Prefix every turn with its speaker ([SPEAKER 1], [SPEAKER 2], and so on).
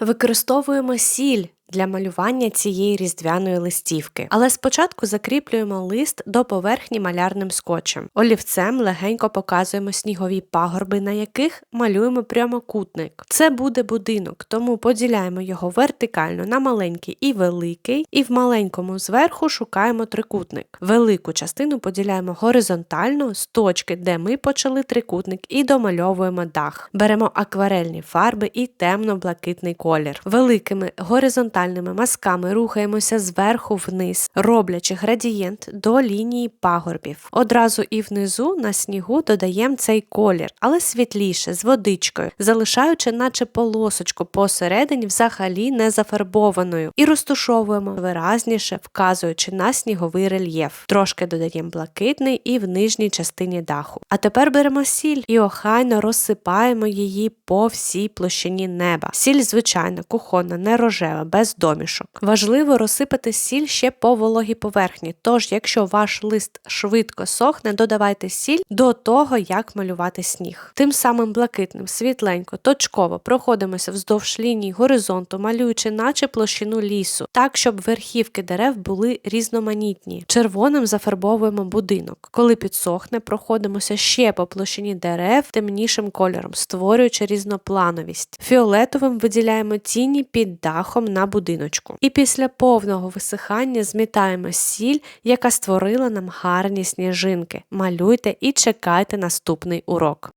[SPEAKER 1] Використовуємо сіль для малювання цієї різдвяної листівки, але спочатку закріплюємо лист до поверхні малярним скотчем. Олівцем легенько показуємо снігові пагорби, на яких малюємо прямокутник. Це буде будинок, тому поділяємо його вертикально на маленький і великий, і в маленькому зверху шукаємо трикутник. Велику частину поділяємо горизонтально з точки, де ми почали трикутник, і домальовуємо дах. Беремо акварельні фарби і темно-блакитний колір. Великими горизонтальними мазками рухаємося зверху вниз, роблячи градієнт до лінії пагорбів. Одразу і внизу на снігу додаємо цей колір, але світліше з водичкою, залишаючи, наче полосочку посередині, взагалі не зафарбованою, і розтушовуємо виразніше, вказуючи на сніговий рельєф. Трошки додаємо блакитний і в нижній частині даху. А тепер беремо сіль і охайно розсипаємо її по всій площині неба. Сіль, звичайно, кухонна, не рожева, без домішок. Важливо розсипати сіль ще по вологій поверхні. Тож, якщо ваш лист швидко сохне, додавайте сіль до того, як малювати сніг. Тим самим блакитним, світленько, точково проходимося вздовж лінії горизонту, малюючи, наче площину лісу, так щоб верхівки дерев були різноманітні. Червоним зафарбовуємо будинок. Коли підсохне, проходимося ще по площині дерев темнішим кольором, створюючи різноплановість. Фіолетовим виділяємо тіні під дахом на будиночку. І після повного висихання змітаємо сіль, яка створила нам гарні сніжинки. Малюйте і чекайте наступний урок.